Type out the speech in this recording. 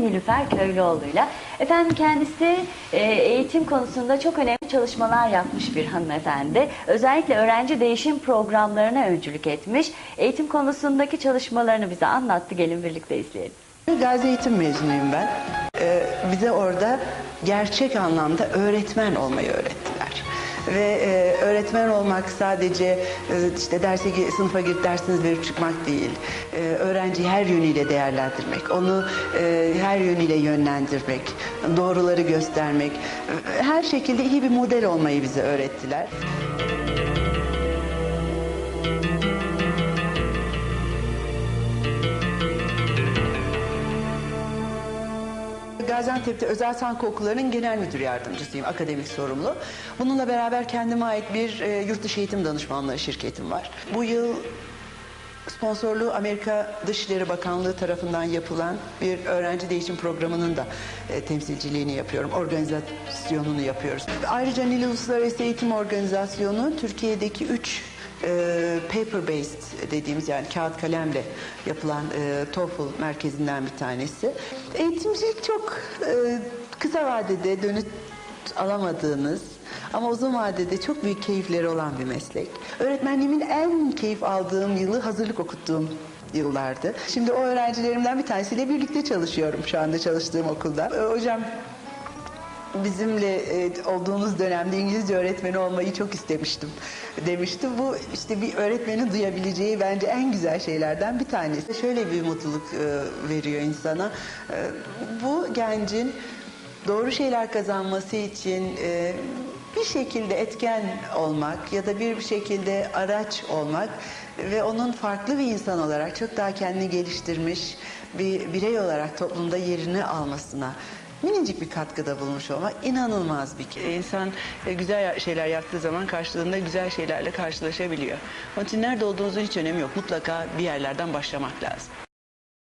Nilüfer Köylüoğlu'yla. Efendim kendisi e, eğitim konusunda çok önemli çalışmalar yapmış bir hanımefendi. Özellikle öğrenci değişim programlarına öncülük etmiş. Eğitim konusundaki çalışmalarını bize anlattı. Gelin birlikte izleyelim. Gazi Eğitim mezunuyum ben. Ee, bize orada gerçek anlamda öğretmen olmayı öğrettiler. Ve e, öğretmen olmak sadece e, işte derse sınıfa girip dersiniz verip çıkmak değil. E, öğrenciyi her yönüyle değerlendirmek, onu e, her yönüyle yönlendirmek, doğruları göstermek, e, her şekilde iyi bir model olmayı bize öğrettiler. Gaziantep'te özel sanat okullarının genel müdür yardımcısıyım, akademik sorumlu. Bununla beraber kendime ait bir e, yurt dışı eğitim danışmanlığı şirketim var. Bu yıl sponsorluğu Amerika Dışişleri Bakanlığı tarafından yapılan bir öğrenci değişim programının da e, temsilciliğini yapıyorum, organizasyonunu yapıyoruz. Ayrıca Nil Uluslararası Eğitim Organizasyonu Türkiye'deki üç e, paper based dediğimiz yani kağıt kalemle yapılan e, TOEFL merkezinden bir tanesi. Eğitimcilik çok e, kısa vadede dönüt alamadığınız ama uzun vadede çok büyük keyifleri olan bir meslek. Öğretmenliğimin en keyif aldığım yılı hazırlık okuttuğum yıllardı. Şimdi o öğrencilerimden bir tanesiyle birlikte çalışıyorum şu anda çalıştığım okulda. Hocam bizimle e, olduğunuz dönemde İngilizce öğretmeni olmayı çok istemiştim demişti. Bu işte bir öğretmenin duyabileceği bence en güzel şeylerden bir tanesi. Şöyle bir mutluluk e, veriyor insana. E, bu gencin doğru şeyler kazanması için bir şekilde etken olmak ya da bir şekilde araç olmak ve onun farklı bir insan olarak çok daha kendini geliştirmiş bir birey olarak toplumda yerini almasına minicik bir katkıda bulmuş olmak inanılmaz bir keyif. İnsan e, güzel şeyler yaptığı zaman karşılığında güzel şeylerle karşılaşabiliyor. Onun için nerede olduğunuzun hiç önemi yok. Mutlaka bir yerlerden başlamak lazım.